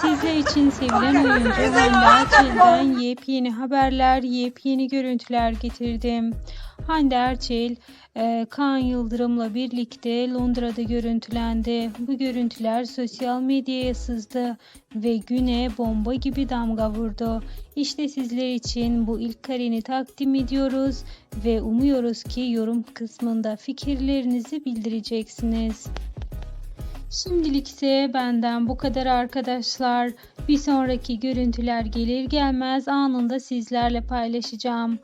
Sizler için sevilen oyuncu Hande Erçel'den yepyeni haberler, yepyeni görüntüler getirdim. Hande Erçel, e, Kaan Yıldırım'la birlikte Londra'da görüntülendi. Bu görüntüler sosyal medyaya sızdı ve güne bomba gibi damga vurdu. İşte sizler için bu ilk kareni takdim ediyoruz ve umuyoruz ki yorum kısmında fikirlerinizi bildireceksiniz. Şimdilik ise benden bu kadar arkadaşlar. Bir sonraki görüntüler gelir gelmez anında sizlerle paylaşacağım.